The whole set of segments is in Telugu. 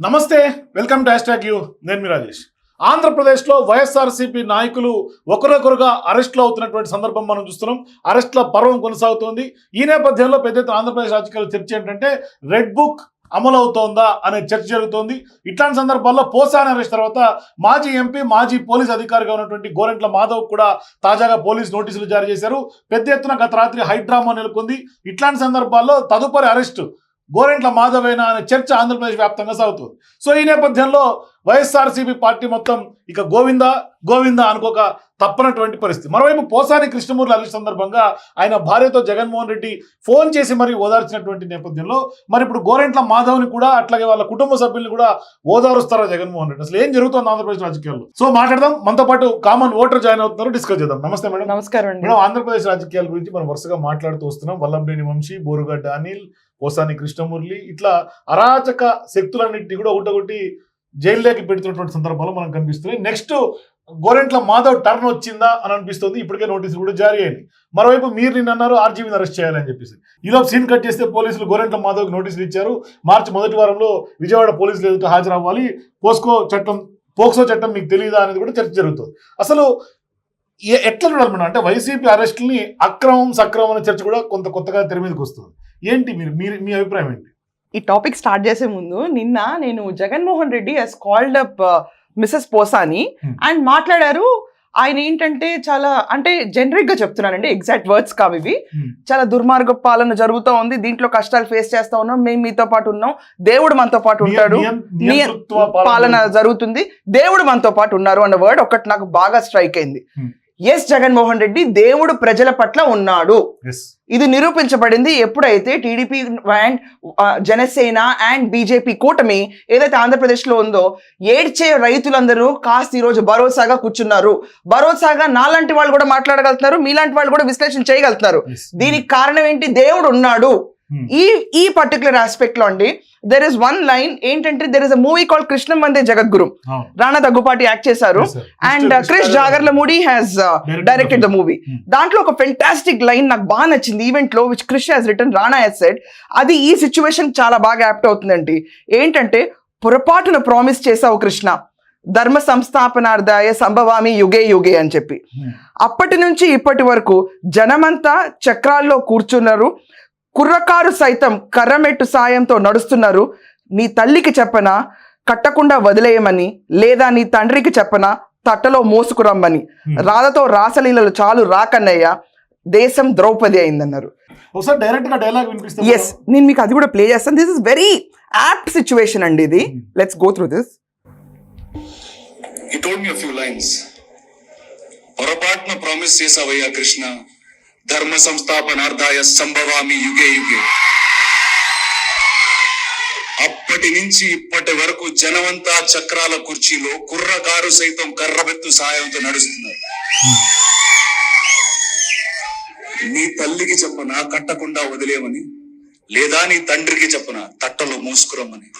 నమస్తే వెల్కమ్ టు హ్యాష్ యూ. నేను మీ రాజేష్. ఆంధ్రప్రదేశ్లో వైఎస్ఆర్సీపీ నాయకులు ఒకరొకరుగా అరెస్టులు అవుతున్నటువంటి సందర్భం మనం చూస్తున్నాం. అరెస్టుల పర్వం కొనసాగుతోంది. ఈ నేపథ్యంలో పెద్ద ఎత్తున ఆంధ్రప్రదేశ్ రాజకీయాల చర్చ ఏంటంటే రెడ్ బుక్ అమలు అవుతోందా అనే చర్చ జరుగుతోంది. ఇట్లాంటి సందర్భాల్లో పోసాని అరెస్ట్ తర్వాత మాజీ ఎంపీ మాజీ పోలీస్ అధికారిగా ఉన్నటువంటి గోరెంట్ల మాధవ్ కూడా తాజాగా పోలీస్ నోటీసులు జారీ చేశారు. పెద్ద ఎత్తున గత రాత్రి హైడ్రామా నెలకొంది. ఇట్లాంటి సందర్భాల్లో తదుపరి అరెస్టు గోరెంట్ల మాధవేనా అనే చర్చ ఆంధ్రప్రదేశ్ వ్యాప్తంగా సాగుతుంది. సో ఈ నేపథ్యంలో వైఎస్ఆర్సీపీ పార్టీ మొత్తం ఇక గోవింద గోవింద అనుకోక తప్పనటువంటి పరిస్థితి. మరోవైపు పోసాని కృష్ణమూర్తి అరెస్ట్ సందర్భంగా ఆయన భార్యతో జగన్మోహన్ రెడ్డి ఫోన్ చేసి మరి ఓదార్చినటువంటి నేపథ్యంలో మరి ఇప్పుడు గోరెంట్ల మాధవ్ని కూడా అట్లాగే వాళ్ళ కుటుంబ సభ్యుల్ని కూడా ఓదారుస్తారా జగన్మోహన్ రెడ్డి? అసలు ఏం జరుగుతుంది ఆంధ్రప్రదేశ్ రాజకీయాల్లో? సో మాట్లాడదాం. మనతో పాటు కామన్ ఓటర్ జాయిన్ అవుతున్నారు. డిస్కస్ చేద్దాం. నమస్తే మేడం. నమస్కారం మేడం ఆంధ్రప్రదేశ్ రాజకీయాల గురించి మనం వరుసగా మాట్లాడుతూ వస్తున్నాం. వల్లంనేని వంశీ బోరుగడ్డ అనిల్ పోసాని కృష్ణమురళి ఇట్లా అరాచక శక్తులన్నింటినీ కూడా ఒకటొకటి జైల్లోకి పెడుతున్నటువంటి సందర్భాలు మనకు కనిపిస్తున్నాయి. నెక్స్ట్ గోరెంట్ల మాధవ్ టర్న్ వచ్చిందా అని అనిపిస్తుంది. ఇప్పటికే నోటీసులు కూడా జారీ అయింది. మరోవైపు మీరు నిన్న అన్నారు ఆర్జీవీని అరెస్ట్ చేయాలని చెప్పేసి. ఈలో సీన్ కట్ చేస్తే పోలీసులు గోరెంట్ల మాధవ్కి నోటీసులు ఇచ్చారు. మార్చి మొదటి వారంలో విజయవాడ పోలీసులు ఎదుట హాజరవ్వాలి. పోస్కో చట్టం పోక్సో చట్టం మీకు తెలియదా అనేది కూడా చర్చ జరుగుతుంది. అసలు ఏ- ఎట్లా చూడాలి మనం? అంటే వైసీపీ అరెస్టుల్ని అక్రమం సక్రమం అనే చర్చ కూడా కొంత కొత్తగా తెర మీదకి వస్తుంది. ఏంటి మీరు మీరు మీ అభిప్రాయం ఏంటి? ఈ టాపిక్ స్టార్ట్ చేసే ముందు నిన్న నేను Jaganmohan Reddy he's called up Mrs Posani Hmm. And మాట్లాడారు. ఆయన ఏంటంటే చాలా అంటే జనరిక్గా చెప్తున్నానండి ఎగ్జాక్ట్ వర్డ్స్ కావు ఇవి. Hmm. చాలా దుర్మార్గ పాలన జరుగుతూ ఉంది. దీంట్లో కష్టాలు ఫేస్ చేస్తా ఉన్నాం. మేము మీతో పాటు ఉన్నాం. దేవుడు మనతో పాటు ఉంటాడు. పాలన జరుగుతుంది. దేవుడు మనతో పాటు ఉన్నారు అన్న వర్డ్ ఒకటి నాకు బాగా స్ట్రైక్ అయింది. Hmm. ఎస్ జగన్మోహన్ రెడ్డి దేవుడు ప్రజల పట్ల ఉన్నాడు. ఇది నిరూపించబడింది ఎప్పుడైతే TDP and Janasena and BJP కూటమి ఏదైతే ఆంధ్రప్రదేశ్లో ఉందో ఏడ్చే రైతులందరూ కాస్త ఈరోజు భరోసాగా కూర్చున్నారు భరోసాగా నాలాంటి వాళ్ళు కూడా మాట్లాడగలుగుతున్నారు మీలాంటి వాళ్ళు కూడా విశ్లేషణ చేయగలుగుతున్నారు. దీనికి కారణం ఏంటి దేవుడు ఉన్నాడు. ఈ ఈ పర్టికులర్ ఆస్పెక్ట్లో అండి దెర్ ఇస్ వన్ లైన్ ఏంటంటే there is a movie call Krishnam Vande Jagadguru. Rana Daggubati act చేశారు. And. Krish Jagarlamudi has directed the movie Hmm. దాంట్లో ఒక ఫెంటాస్టిక్ లైన్ నాకు బాగా నచ్చింది ఈవెంట్లో which Krish has return Rana he's said అది ఈ సిచ్యువేషన్ చాలా బాగా యాప్ట్ అవుతుందండి ఏంటంటే పొరపాటున ప్రామిస్ చేసావు కృష్ణ ధర్మ సంస్థాపనార్థాయ సంభవామి యుగే యుగే అని చెప్పి Hmm. అప్పటి నుంచి ఇప్పటి వరకు జనమంతా చక్రాల్లో కూర్చున్నారు కుర్రకారు సైతం కర్రమెట్టు సాయంతో నడుస్తున్నారు. నీ తల్లికి చెప్పనా కట్టకుండా వదిలేయమని లేదా నీ తండ్రికి చెప్పనా తట్టలో మోసుకురమ్మని. రాధతో రాసలీలలు చాలు రాకన్నయ్య దేశం ద్రౌపది అయిందన్నారు. ఒకసారి డైరెక్ట్గా డైలాగ్ వినిపిస్తే ఎస్ నేను మీకు అది కూడా ప్లే చేస్తాను. This is very apt situation అండి ఇది. Let's go through this He told me a few lines. పొరపాటున ప్రామిస్ చేసావయ్యా కృష్ణ. ధర్మ సంస్థాపనార్థాయ సంభవామి యుగే యుగే. అప్పటి నుంచి ఇప్పటి వరకు జనమంతా చక్రాల కుర్చీలో కుర్రకారు సైతం కర్రబెత్తు సాయంతో నడుస్తున్నారు. నీ తల్లికి చెప్పనా కట్టకుండా వదిలేమని? లేదా నీ తండ్రికి చెప్పనా తట్టలో మోసుకురమ్మని?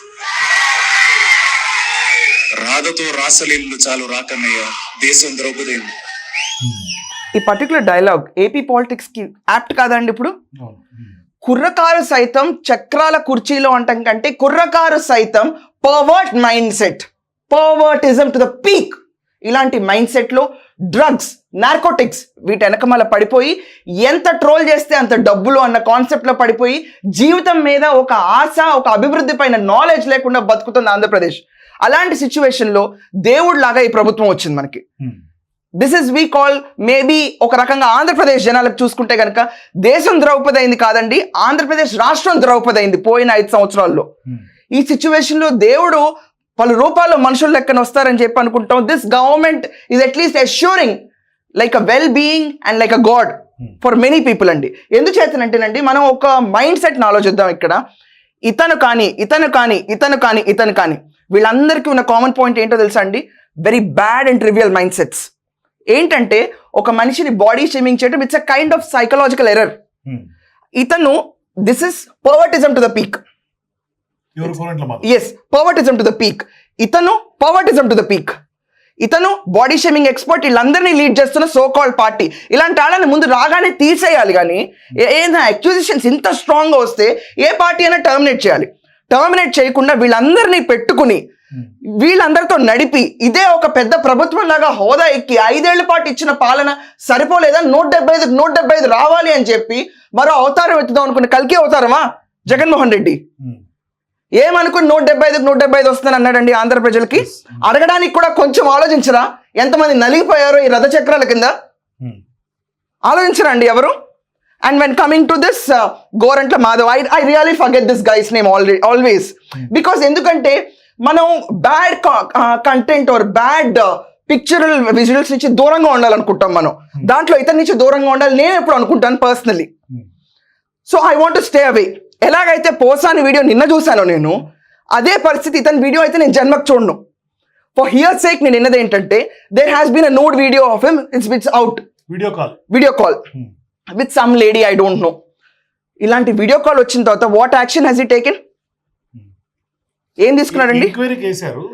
రాధతో రాసలీలు చాలు రాకన్నయ్య దేశం ద్రౌపదేమి ఈ పర్టికులర్ డైలాగ్ ఏపీ పాలిటిక్స్కి యాప్ట్ కాదండి ఇప్పుడు. కుర్రకారు సైతం చక్రాల కుర్చీలో అంటాం కంటే కుర్రకారు సైతం pervert mind set pervertism to the peak ఇలాంటి మైండ్ సెట్లో డ్రగ్స్ నార్కోటిక్స్ వీటి వెనకమల పడిపోయి ఎంత ట్రోల్ చేస్తే అంత డబ్బులు అన్న కాన్సెప్ట్లో పడిపోయి జీవితం మీద ఒక ఆశ ఒక అభివృద్ధి పైన నాలెడ్జ్ లేకుండా బతుకుతుంది ఆంధ్రప్రదేశ్ అలాంటి సిచ్యువేషన్లో దేవుడు లాగా ఈ ప్రభుత్వం వచ్చింది మనకి. This is we call maybe ఒక రకంగా ఆంధ్రప్రదేశ్ జనాలకు చూసుకుంటే కనుక దేశం ద్రౌపది అయింది కాదండి ఆంధ్రప్రదేశ్ రాష్ట్రం ద్రౌపది అయింది పోయిన ఐదు సంవత్సరాల్లో. Hmm. ఈ సిచ్యువేషన్లో దేవుడు పలు రూపాల్లో మనుషుల లెక్కన వస్తారని చెప్పి అనుకుంటాం. This government is at least assuring like a well being and like a god. For many people అండి. ఎందుచేతనంటేనండి మనం ఒక మైండ్ సెట్ని ఆలోచిద్దాం ఇక్కడ. ఇతను కానీ ఇతను కానీ ఇతను కానీ ఇతను కానీ వీళ్ళందరికీ ఉన్న కామన్ పాయింట్ ఏంటో తెలుసా అండి? Very bad and trivial mind sets ఏంటంటే ఒక మనిషిని బాడీ షేమింగ్ చేయడం it's a kind of psychological error. ఇతను this is pervertism to the peak yes pervertism to the peak ఇతను పవర్టిజం టు ద పీక్ ఇతను బాడీ షేమింగ్ ఎక్స్పర్ట్ వీళ్ళందరినీ లీడ్ చేస్తున్న సో కాల్డ్ పార్టీ ఇలాంటి వాళ్ళని ముందు రాగానే తీసేయాలి కానీ ఏదైనా అక్యూజిషన్స్ ఇంత స్ట్రాంగ్గా వస్తే ఏ పార్టీ అయినా టర్మినేట్ చేయాలి. టర్మినేట్ చేయకుండా వీళ్ళందరినీ పెట్టుకుని వీళ్ళందరితో నడిపి ఇదే ఒక పెద్ద ప్రభుత్వం లాగా హోదా ఎక్కి ఐదేళ్ళ పాటు ఇచ్చిన పాలన సరిపోలేదా? నూట డెబ్బై ఐదు నూట డెబ్బై ఐదు రావాలి అని చెప్పి మరో అవతారం ఎత్తుదాం అనుకున్న కలికి అవతారమా? జగన్మోహన్ రెడ్డి. ఏమనుకుని నూట డెబ్బై ఐదుకి నూట డెబ్బై ఐదు వస్తుందని అన్నాడండి ఆంధ్ర ప్రజలకి? అడగడానికి కూడా కొంచెం ఆలోచించరా? ఎంతమంది నలిగిపోయారో ఈ రథ చక్రాల కింద? ఆలోచించరా అండి ఎవరు? And when coming to this Gorantla Madhav I I really forget this guy's name already always because ఎందుకంటే మనం bad content or bad pictorial visuals నుంచి దూరంగా ఉండాలనుకుంటాం మనం. దాంట్లో ఇతని నుంచి దూరంగా ఉండాలి. నేను ఎప్పుడు అనుకుంటాను personally so I want stay away ఎలాగైతే పోసాని వీడియో నిన్న చూశానో నేను అదే పరిస్థితి ఇతని వీడియో అయితే నేను జన్మకు చూడను. ఫర్ హియర్ సేక్ నేను విన్నది ఏంటంటే there has been a nude video of him it's it's out video call video call with some lady I don't know ఇలాంటి వీడియో కాల్ వచ్చిన తర్వాత what action has he taken ఏం తీసుకున్నాడండి? ఎంక్వైరీ చేశారు.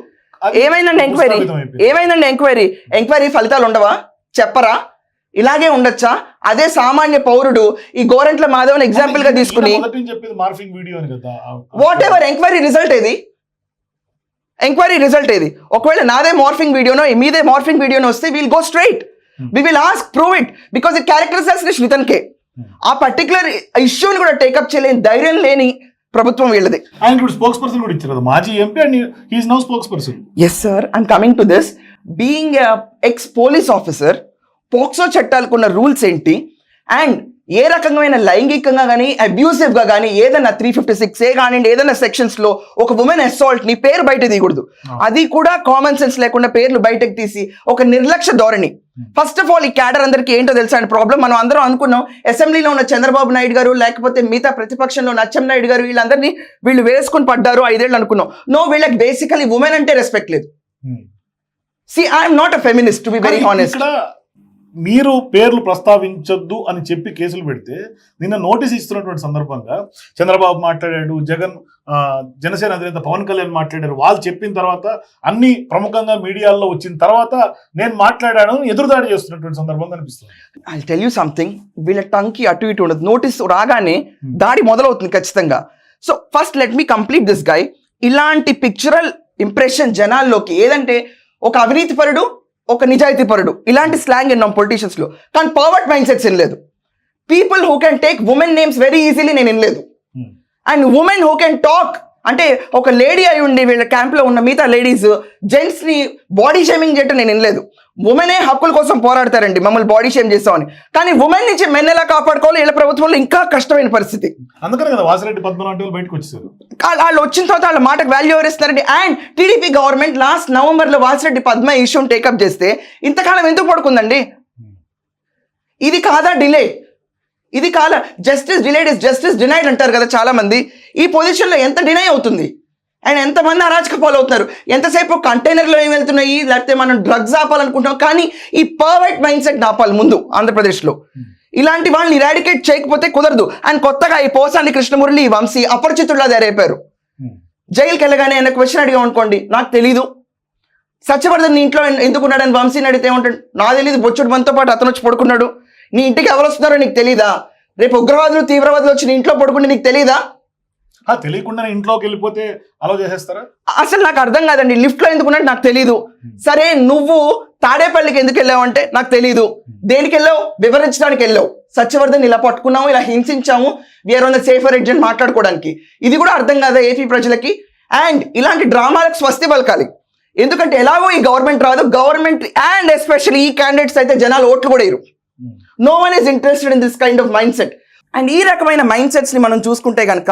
ఏమైందండి ఎంక్వైరీ ఏమైందండి ఎంక్వైరీ ఎంక్వైరీ ఫలితాలు ఉండవా? చెప్పరా? ఇలాగే ఉండొచ్చా? అదే సామాన్య పౌరుడు ఈ గోరంట్ల మాధవన్ ఎగ్జాంపుల్గా తీసుకుని వాట్ ఎవర్ ఎంక్వైరీ రిజల్ట్ ఏది? ఎంక్వైరీ రిజల్ట్ ఏది? ఒకవేళ నాదే మార్ఫింగ్ వీడియోనో మీదే మార్ఫింగ్ వీడియోనో వస్తే will go straight we will ask prove it because it character assassination ఇతనికే ఆ పర్టికులర్ ఇష్యూని కూడా టేకప్ చేయలేని ధైర్యం లేని ప్రభుత్వం వీళ్ళది. ఆయన ఇప్పుడు స్పోక్స్ పర్సన్ కూడా ఇచ్చారు మాజీ MP and he's now spokesperson yes sir I'm coming to this being ex police officer POCSO చట్టాలకు ఉన్న రూల్స్ ఏంటి అండ్ ఏ రకమైన లైంగికంగా కానీ అబ్యూసివ్గా కానీ ఏదైనా త్రీ ఫిఫ్టీ సిక్స్ ఏ కానివ్వండి ఏదైనా సెక్షన్స్లో ఒక ఉమెన్ అసాల్ట్ని పేరు బయట తీయకూడదు. అది కూడా కామన్ సెన్స్ లేకుండా పేర్లు బయటకు తీసి ఒక నిర్లక్ష్య ధోరణి. ఫస్ట్ ఆఫ్ ఆల్ ఈ క్యాడర్ అందరికి ఏంటో తెలుసా అండి? ప్రాబ్లం మనం అందరం అనుకున్నాం. అసెంబ్లీలో ఉన్న చంద్రబాబు నాయుడు గారు లేకపోతే మిగతా ప్రతిపక్షంలో ఉన్న అచ్చెం నాయుడు గారు వీళ్ళందరినీ వీళ్ళు వేసుకుని పడ్డారు ఐదేళ్ళు అనుకున్నాం. నో వీళ్ళకి బేసికలీ ఉమెన్ అంటే రెస్పెక్ట్ లేదు. See I'm not a feminist to be very honest మీరు పేర్లు ప్రస్తావించొద్దు అని చెప్పి కేసులు పెడితే నిన్న నోటీస్ ఇస్తున్నటువంటి సందర్భంగా చంద్రబాబు మాట్లాడాడు జగన్ జనసేన అధినేత పవన్ కళ్యాణ్ మాట్లాడారు. వాళ్ళు చెప్పిన తర్వాత అన్ని ప్రముఖంగా మీడియాల్లో వచ్చిన తర్వాత నేను మాట్లాడాను ఎదురుదాడి చేస్తున్నటువంటి సందర్భం కనిపిస్తుంది. ఐ టెల్ యూ సంథింగ్ వీళ్ళ టంకి అటు ఇటు ఉండదు. నోటీస్ రాగానే దాడి మొదలవుతుంది ఖచ్చితంగా. So first let me complete this guy ఇలాంటి పిక్చరల్ ఇంప్రెషన్ జనాల్లోకి ఏదంటే ఒక అవినీతి పరుడు ఒక నిజాయితీ పరుడు ఇలాంటి స్లాంగ్ విన్నాం పొలిటీషియన్స్లో. కానీ పవర్ట్ మైండ్ సెట్స్ వినలేదు people who can take women names very easily నేను వినలేదు. And women who can talk అంటే ఒక లేడీ అయి ఉండి వీళ్ళ క్యాంప్లో ఉన్న మిగతా లేడీస్ జెంట్స్ని బాడీ షేమింగ్ చేయటం నేను వినలేదు. ఉమెనే హక్కుల కోసం పోరాడతారండి. మమ్మల్ని బాడీ షేమ్ చేస్తామని. కానీ ఉమెన్ నుంచి మెన్ ఎలా కాపాడుకోవాలి? వీళ్ళ ప్రభుత్వంలో ఇంకా కష్టమైన పరిస్థితి. అందుకనే కదా వాసిరెడ్డి పద్మనాభం వాళ్ళు బయటకు వచ్చిన తర్వాత వాళ్ళ మాటకు వాల్యూ ఎవరిస్తారండి? అండ్ టీడీపీ గవర్నమెంట్ లాస్ట్ నవంబర్లో వాసిరెడ్డి పద్మ ఇష్యూని టేకప్ చేస్తే ఇంతకాలం ఎందుకు పడుకుందండి? ఇది కాదా డిలే ఇది కాదా? Justice delayed is justice denied అంటారు కదా చాలా మంది ఈ పొజిషన్లో ఎంత డినై అవుతుంది? అండ్ ఎంతమంది అరాచక పాలు అవుతున్నారు ఎంతసేపు కంటైనర్లో ఏం వెళ్తున్నాయి? లేకపోతే మనం డ్రగ్స్ ఆపాలనుకుంటున్నాం? కానీ ఈ పర్వెక్ట్ మైండ్ సెట్ ఆపాలి ముందు ఆంధ్రప్రదేశ్లో. ఇలాంటి వాళ్ళని ఇరాడికేట్ చేయకపోతే కుదరదు. అండ్ కొత్తగా ఈ పోసాని కృష్ణమురళి ఈ వంశీ అపరిచితుల్లా తయారైపోయారు. జైలుకి వెళ్ళగానే ఆయన క్వశ్చన్ అడిగా అనుకోండి నాకు తెలీదు. సత్యవర్ధన్ నీ ఇంట్లో ఎందుకున్నాడని వంశీని అడిగితే ఏమంటాడు? నా తెలియదు బొచ్చుడు మనతో పాటు అతను వచ్చి పడుకున్నాడు. నీ ఇంటికి ఎవరు వస్తున్నారో నీకు తెలీదా? రేపు ఉగ్రవాదులు తీవ్రవాదులు వచ్చి నీ ఇంట్లో పడుకుంటే నీకు తెలీదా? ఆ, తెలియకుండానే ఇంట్లోకి వెళ్ళిపోతే అలా చేసేస్తారా? అసలు నాకు అర్థం కాదండి. లిఫ్ట్లో ఎందుకు నాకు తెలీదు. సరే నువ్వు తాడేపల్లికి ఎందుకు వెళ్ళావు అంటే నాకు తెలీదు. దేనికి వెళ్ళావు? వివరించడానికి వెళ్ళావు. సత్యవర్ధన్ ఇలా పట్టుకున్నాము ఇలా హింసించాము. We're on the safer edge అని మాట్లాడుకోవడానికి. ఇది కూడా అర్థం కాదా ఏపీ ప్రజలకి? అండ్ ఇలాంటి డ్రామాలకు స్వస్తి పలకాలి. ఎందుకంటే ఎలాగో ఈ గవర్నమెంట్ రాదు. గవర్నమెంట్ అండ్ ఎస్పెషల్లీ ఈ క్యాండిడేట్స్ అయితే జనాలు ఓట్లు కూడా ఇరు no one is interested in this kind of mind set and ఈ రకమైన మైండ్ సెట్స్ని మనం చూసుకుంటే కనుక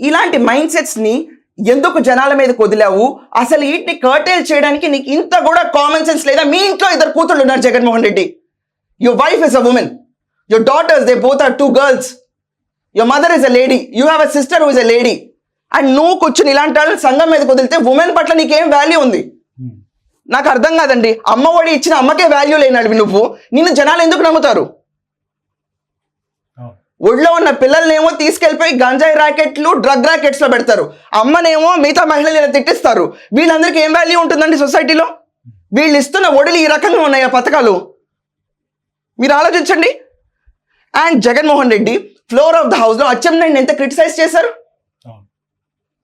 ఇలాంటి మైండ్ సెట్స్ని ఎందుకు జనాల మీద వదిలావు? అసలు వీటిని కర్టైల్ చేయడానికి నీకు ఇంత కూడా కామన్ సెన్స్ లేదా? మీ ఇంట్లో ఇద్దరు కూతుళ్ళు ఉన్నారు Jaganmohan Reddy. Your wife is a women your daughters they both are two girls your mother is a lady you have a sister who is a lady and నువ్వు కూర్చుని ఇలాంటి వాళ్ళని సంఘం మీద వదిలితే ఉమెన్ పట్ల నీకేం వాల్యూ ఉంది? నాకు అర్థం కాదండి. అమ్మ ఒడి ఇచ్చిన అమ్మకే వాల్యూ లేనవి నువ్వు. నిన్ను జనాలు ఎందుకు నమ్ముతారు? ఒళ్ళో ఉన్న పిల్లల్నేమో తీసుకెళ్ళిపోయి గంజాయి ర్యాకెట్లు డ్రగ్ ర్యాకెట్స్లో పెడతారు. అమ్మనేమో మిగతా మహిళలు తిట్టిస్తారు. వీళ్ళందరికీ ఏం వాల్యూ ఉంటుందండి సొసైటీలో? వీళ్ళు ఇస్తున్న ఒడిలు ఈ రకంగా ఉన్నాయి ఆ పథకాలు? మీరు ఆలోచించండి. And Jaganmohan Reddy floor of the హౌస్లో అచ్చెన్నాయుడిని ఎంత క్రిటిసైజ్ చేశారు?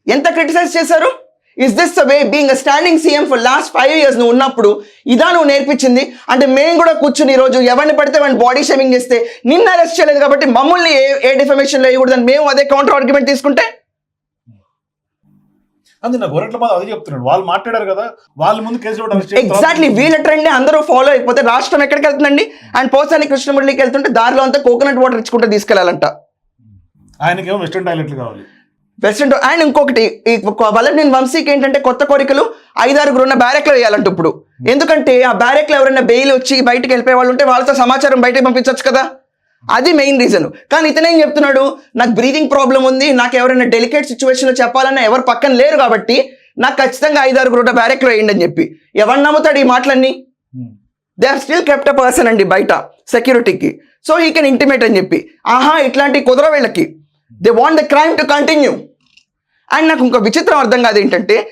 ఎంత క్రిటిసైజ్ చేశారు? Is this way being standing CM for last five years నువ్వు ఉన్నప్పుడు ఇదా నువ్వు నేర్పించింది? అంటే మేము కూడా కూర్చుని ఈరోజు ఎవరిని పడితే వాడిని బాడీ షేమింగ్ చేస్తే నిన్న అరెస్ట్ చేయలేదు కాబట్టి మమ్మల్ని ఏ ఏ డిఫర్మేషన్ వేయకూడదని మేము అదే కౌంటర్ ఆర్గ్యుమెంట్ తీసుకుంటే? అది నా గొర్రెట్ల బాధ అదే చెప్తున్నాడు. వాళ్ళు మాట్లాడారు కదా వాళ్ళ ముందు కేసు కూడా arrest చేసిన తర్వాత- ఎగ్జాక్ట్లీ వీళ్ళ ట్రెండ్ అందరూ ఫాలో అయిపోతే రాష్ట్రం ఎక్కడికి వెళ్తుందండి? అండ్ పోసాని కృష్ణమురళికి వెళ్తుంటే దారిలో అంతా కోకోనట్ వాటర్ ఇచ్చుకుంటూ తీసుకెళ్ళాలంట. ఆయనకేమో వెస్టర్న్ టాయిలెట్లు కావాలి. వెస్ట్రన్ అండ్ ఇంకొకటి ఈ వల్లభనేని వంశీకి ఏంటంటే కొత్త కోరికలు ఐదారుగురు ఉన్న బ్యారెక్లో వేయాలంట ఇప్పుడు. ఎందుకంటే ఆ బ్యారెక్లో ఎవరైనా బెయిల్ వచ్చి బయటికి వెళ్ళిపోయే వాళ్ళు ఉంటే వాళ్ళతో సమాచారం బయటకు పంపించవచ్చు కదా. అది మెయిన్ రీజన్. కానీ ఇతనేం చెప్తున్నాడు? నాకు బ్రీతింగ్ ప్రాబ్లం ఉంది నాకు ఎవరైనా డెలికేట్ సిచ్యువేషన్లో చెప్పాలన్నా ఎవరు పక్కన లేరు కాబట్టి నాకు ఖచ్చితంగా ఐదారుగురు ఉన్న బ్యారెక్లో వేయండి అని చెప్పి. ఎవరు నమ్ముతాడు ఈ మాటలన్నీ. They are still kept a person అండి బయట సెక్యూరిటీకి సో హీ కెన్ ఇంటిమేట్ అని చెప్పి. ఆహా ఇట్లాంటి కుదర వీళ్ళకి. They want the crime to continue and నాకు ఇంకో విచిత్రం అర్థం కాదు ఏంటంటే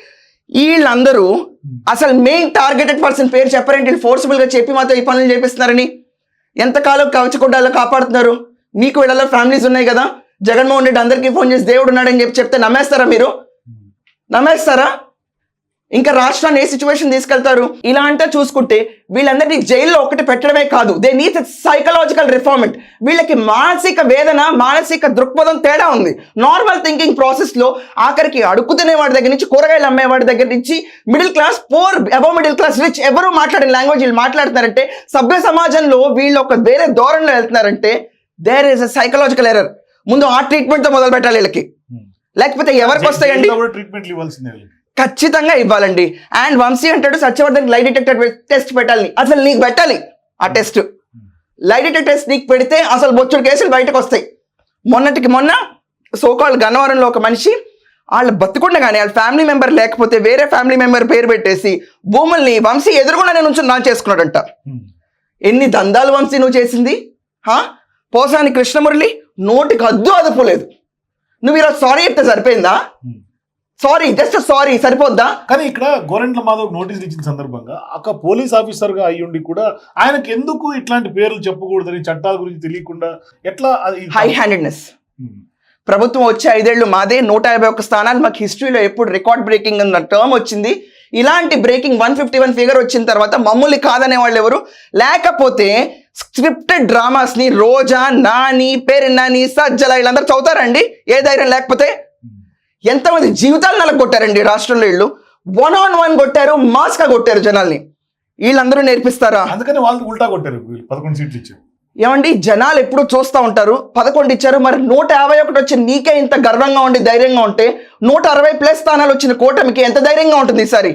వీళ్ళందరూ అసలు మెయిన్ టార్గెటెడ్ పర్సన్ పేరు చెప్పారంటే? వీళ్ళు ఫోర్స్ఫుల్గా చెప్పి మాతో ఈ పనులు చేపిస్తున్నారని. ఎంతకాలం కవచకుండా కాపాడుతున్నారు? మీకు వీళ్ళలో ఫ్యామిలీస్ ఉన్నాయి కదా? జగన్మోహన్ రెడ్డి అందరికీ ఫోన్ చేసి దేవుడు ఉన్నాడని చెప్పి చెప్తే నమ్మేస్తారా మీరు? నమ్మేస్తారా? ఇంకా రాష్ట్రాన్ని ఏ సిచ్యువేషన్ తీసుకెళ్తారు? ఇలా అంటే చూసుకుంటే వీళ్ళందరినీ జైల్లో ఒకటి పెట్టడమే కాదు. దే నీడ్ సైకలాజికల్ రిఫార్మెంట్ వీళ్ళకి మానసిక వేదన మానసిక దృక్పథం తేడా ఉంది. నార్మల్ థింకింగ్ ప్రాసెస్లో ఆఖరికి అడుక్కుతునే వాడి దగ్గర నుంచి కూరగాయలు అమ్మేవాడి దగ్గర నుంచి middle class poor above middle class rich ఎవరు మాట్లాడిన లాంగ్వేజ్ వీళ్ళు మాట్లాడుతున్నారంటే సభ్య సమాజంలో వీళ్ళు ఒక వేరే ధోరణిలో వెళ్తున్నారంటే there is a psychological error ముందు ఆ ట్రీట్మెంట్తో మొదలు పెట్టాలి వీళ్ళకి. లేకపోతే ఎవరికి వస్తాయండి? ట్రీట్మెంట్లు ఇవ్వాల్సిందే. ఖచ్చితంగా ఇవ్వాలండి. అండ్ వంశీ అంటాడు సత్యవర్ధన్ లై డిటెక్టర్ టెస్ట్ పెట్టాలి అసలు నీకు పెట్టాలి ఆ టెస్ట్ లై డిటెక్టర్ టెస్ట్ నీకు పెడితే అసలు బొచ్చుడు కేసులు బయటకు వస్తాయి మొన్నటికి మొన్న సోకాల్ గన్నవరంలో ఒక మనిషి వాళ్ళు బతుకుండగానే కానీ వాళ్ళ ఫ్యామిలీ మెంబర్ లేకపోతే వేరే ఫ్యామిలీ మెంబర్ పేరు పెట్టేసి భూముల్ని వంశీ ఎదురుగుండానే నుంచి నా చేసుకున్నాడంట. ఎన్ని దందాలు వంశీ నువ్వు చేసింది? హా? పోసాని కృష్ణమురళి నోటికి అద్దు అదుపు లేదు. నువ్వు ఈరోజు సారీ చెప్తే సరిపోయిందా? సారీ జస్ట్ సారీ సరిపోద్దా? కానీ ఇక్కడ గోరెంట్ల మాధవ్ నోటీసులు ఇచ్చిన సందర్భంగా ఒక పోలీస్ ఆఫీసర్గా అయ్యుండి కూడా ఆయనకు ఎందుకు ఇట్లాంటి పేర్లు చెప్పకూడదని చట్టాల గురించి తెలియకుండా ఎట్లా హై హ్యాండెడ్నెస్ Hmm. ప్రభుత్వం వచ్చే ఐదేళ్ళు మాదే నూట యాభై ఒక్క స్థానాలు. మాకు హిస్టరీలో ఎప్పుడు రికార్డ్ బ్రేకింగ్ అన్న టర్మ్ వచ్చింది. ఇలాంటి breaking one fifty one figure వచ్చిన తర్వాత మమ్మల్ని కాదనే వాళ్ళు ఎవరు? లేకపోతే స్క్రిప్టెడ్ డ్రామాస్ని రోజా నాని పేరెన్నాని సజ్జల వీళ్ళందరూ చదువుతారండి ఏ ధైర్యం లేకపోతే? ఎంతమంది జీవితాలు నలగొట్టారండి రాష్ట్రంలో వీళ్ళు? వన్ ఆన్ వన్ కొట్టారు మాస్గా కొట్టారు జనాల్ని. వీళ్ళందరూ నేర్పిస్తారా? అందుకని వాళ్ళు ఉల్టా కొట్టారు పదకొండు సీట్లు ఇచ్చారు. ఏమండి జనాలు ఎప్పుడు చూస్తూ ఉంటారు పదకొండు ఇచ్చారు మరి నూట యాభై ఒకటి వచ్చి నీకే ఇంత గర్వంగా ఉండి ధైర్యంగా ఉంటే నూట అరవై ప్లస్ స్థానాలు వచ్చిన కూటమికి ఎంత ధైర్యంగా ఉంటుంది ఈసారి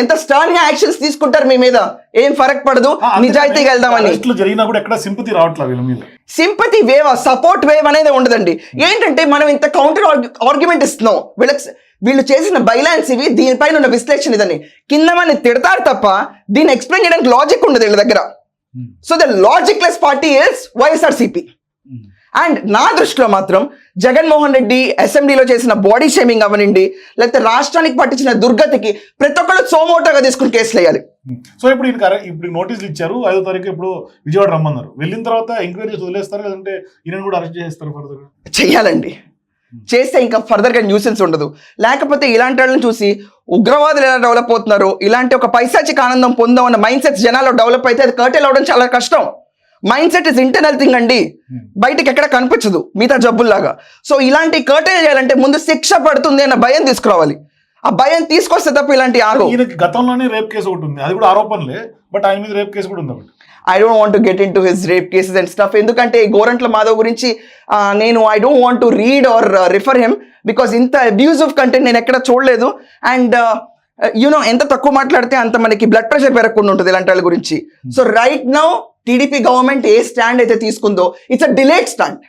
ఎంత స్ట్రాంగ్గా యాక్షన్స్ తీసుకుంటారు మీ మీద? ఏం ఫరక్ పడదు నిజాయితీగా వెళ్దామని. జరిగినా కూడా ఎక్కడ సింపతి రావట్లేదు వీళ్ళ మీద? సింపతి వేవ్ సపోర్ట్ వేవ్ అనేది ఉండదండి ఏంటంటే మనం ఇంత కౌంటర్ ఆర్గ్యుమెంట్ ఇస్తున్నాం వీళ్ళకి వీళ్ళు చేసిన బైలాన్స్ ఇవి దీనిపైన ఉన్న విశ్లేషణ ఇదని కింద మన తిడతారు తప్ప దీన్ని ఎక్స్ప్లెయిన్ చేయడానికి లాజిక్ ఉండదు వీళ్ళ దగ్గర. So the logicless party is YSRCP. And నా దృష్టిలో మాత్రం జగన్మోహన్ రెడ్డి అసెంబ్లీలో చేసిన బాడీ షేమింగ్ అవనండి లేకపోతే రాష్ట్రానికి పట్టించిన దుర్గతికి ప్రతి ఒక్కళ్ళు సోమోటోగా తీసుకుని కేసులు వేయాలి సో ఇప్పుడు ఈయనకి అరె- ఇప్పుడు నోటీసులు ఇచ్చారు ఐదో తారీఖు ఇప్పుడు విజయవాడ రమ్మన్నారు. వెళ్ళిన తర్వాత ఎంక్వైరీ చేసి వదిలేస్తారు లేదంటే ఈయన కూడా అరెస్ట్ చేస్తారు ఫర్దర్ చెయ్యాలండి. చేస్తే ఇంకా ఫర్దర్గా న్యూసెన్స్ ఉండదు. లేకపోతే ఇలాంటి వాళ్ళని చూసి ఉగ్రవాదులు ఎలా డెవలప్ అవుతున్నారు ఇలాంటి ఒక పైశాచిక ఆనందం పొందాం అన్న మైండ్ సెట్స్ జనాల్లో డెవలప్ అయితే అది కర్టెల్ అవడం చాలా కష్టం. Mind set is internal thing అండి బయటికి ఎక్కడ కనిపించదు మిగతా జబ్బుల్లాగా. సో ఇలాంటి కర్టెల్ చేయాలంటే ముందు శిక్ష పడుతుంది అన్న భయం తీసుకురావాలి. ఆ భయం తీసుకొస్తే తప్ప ఇలాంటి గతంలోనే రేప్ కేసు ఒకటి ఉంది. అది కూడా ఆరోపణలే బట్ ఆయన మీద రేప్ కేసు కూడా ఉంది ఒకటి. I don't want get into his rape cases and stuff ఎందుకంటే గోరంట్ల మాధవ్ గురించి నేను I don't want to read or refer him because ఇంత అబ్యూజివ్ కంటెంట్ నేను ఎక్కడ చూడలేదు. అండ్ యూనో ఎంత తక్కువ మాట్లాడితే అంత మనకి బ్లడ్ ప్రెషర్ పెరగకుండా ఉంటుంది ఇలాంటి వాళ్ళ గురించి. So right now TDP government ఏ స్టాండ్ అయితే తీసుకుందో ఇట్స్ అ డిలేట్ స్టాండ్.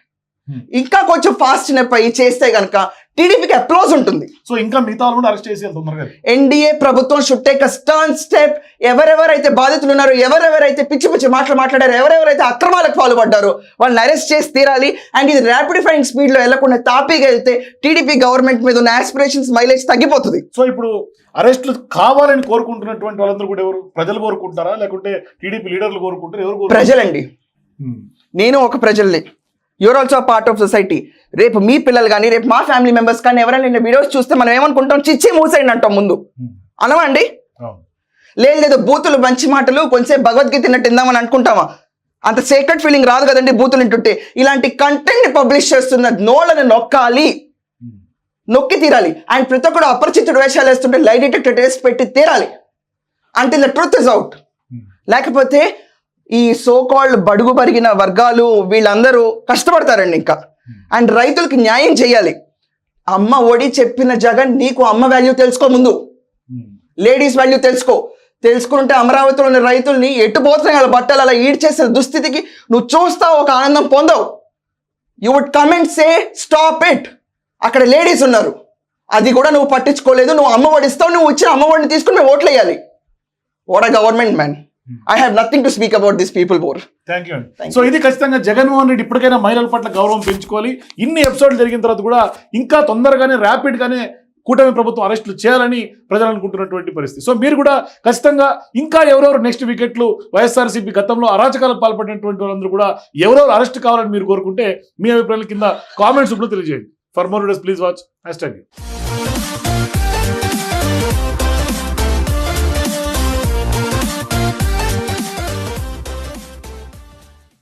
ఇంకా కొంచెం ఫాస్ట్ స్టెప్ అయ్యి చేస్తే కనుక టీడీపీకి అప్లోజ్ ఉంటుంది. సో ఇంకా మిగతా కూడా అరెస్ట్ చేసి ఎన్డీఏ ప్రభుత్వం should take a stern step. ఎవరెవరైతే బాధితులు ఉన్నారో ఎవరెవరైతే పిచ్చి పిచ్చి మాటలు మాట్లాడారో ఎవరెవరైతే అక్రమాలకు పాల్పడ్డారో వాళ్ళని అరెస్ట్ చేసి తీరాలి. అండ్ ఇది ర్యాపిడ్ ఫైరింగ్ స్పీడ్లో వెళ్ళకుండా తాపీగా వెళ్తే టీడీపీ గవర్నమెంట్ మీద ఉన్న ఆస్పిరేషన్స్ మైలేజ్ తగ్గిపోతుంది. సో ఇప్పుడు అరెస్టులు కావాలని కోరుకుంటున్నటువంటి వాళ్ళందరూ కూడా ఎవరు? ప్రజలు కోరుకుంటారా లేకుంటే టీడీపీ లీడర్లు కోరుకుంటారు ఎవరు ప్రజలండి. నేను ఒక ప్రజల్ని. You're also part of society రేపు మీ పిల్లలు కానీ రేపు మా ఫ్యామిలీ మెంబర్స్ కానీ ఎవరైనా వీడియోస్ చూస్తే మనం ఏమనుకుంటాం? చిచ్చి మూసేయండి అంటాం ముందు. అనమండి అవును. లేదు లేదు బూతులు మంచి మాటలు కొంచెం భగవద్గీత తిన్నట్టు ఇందామని అనుకుంటామా? అంత సేక్రెట్ ఫీలింగ్ రాదు కదండి బూతులు వింటుంటే. ఇలాంటి కంటెంట్ పబ్లిష్ చేస్తున్న నోళ్ళని నొక్కాలి. నొక్కి తీరాలి. అండ్ ప్రతి ఒక్కడు అపరిచితుడు వేషాలు వేస్తుంటే లై డిటెక్టర్ టెస్ట్ పెట్టి తీరాలి. అంటే ద ట్రూత్ ఇస్ అవుట్ లేకపోతే ఈ సో కాల్డ్ బడుగు పరిగిన వర్గాలు వీళ్ళందరూ కష్టపడతారండి ఇంకా. అండ్ రైతులకి న్యాయం చేయాలి. అమ్మ ఒడి చెప్పిన జగన్ నీకు అమ్మ వాల్యూ తెలుసుకో ముందు. లేడీస్ వాల్యూ తెలుసుకో. తెలుసుకుంటే అమరావతిలో ఉన్న రైతుల్ని ఎటు పోతున్నాయి వాళ్ళ బట్టలు అలా ఈడ్చేసిన దుస్థితికి నువ్వు చూస్తావు ఒక ఆనందం పొందవు. You would comment say stop it అక్కడ లేడీస్ ఉన్నారు. అది కూడా నువ్వు పట్టించుకోలేదు. నువ్వు అమ్మఒడి ఇస్తావు నువ్వు ఇచ్చిన అమ్మఒడిని తీసుకుని మేము ఓట్లు వేయాలి what government man I have nothing to speak about this people more thank you అండి సో ఇది ఖచ్చితంగా జగన్మోహన్ రెడ్డి ఇప్పటికైనా మహిళల పట్ల గౌరవం పెంచుకోవాలి. ఇన్ని ఎపిసోడ్లు జరిగిన తర్వాత కూడా ఇంకా తొందరగానే ర్యాపిడ్ గానే కూటమి ప్రభుత్వం అరెస్టులు చేయాలని ప్రజలు అనుకుంటున్నటువంటి పరిస్థితి. సో మీరు కూడా ఖచ్చితంగా ఇంకా ఎవరెవరు నెక్స్ట్ వికెట్లు వైఎస్ఆర్సీపీ గతంలో అరాచకాలకు పాల్పడినటువంటి వాళ్ళందరూ కూడా ఎవరెవరు అరెస్ట్ కావాలని మీరు కోరుకుంటే మీ అభిప్రాయాల కింద కామెంట్స్ ఇప్పుడు తెలియజేయండి. For more days please watch hashtag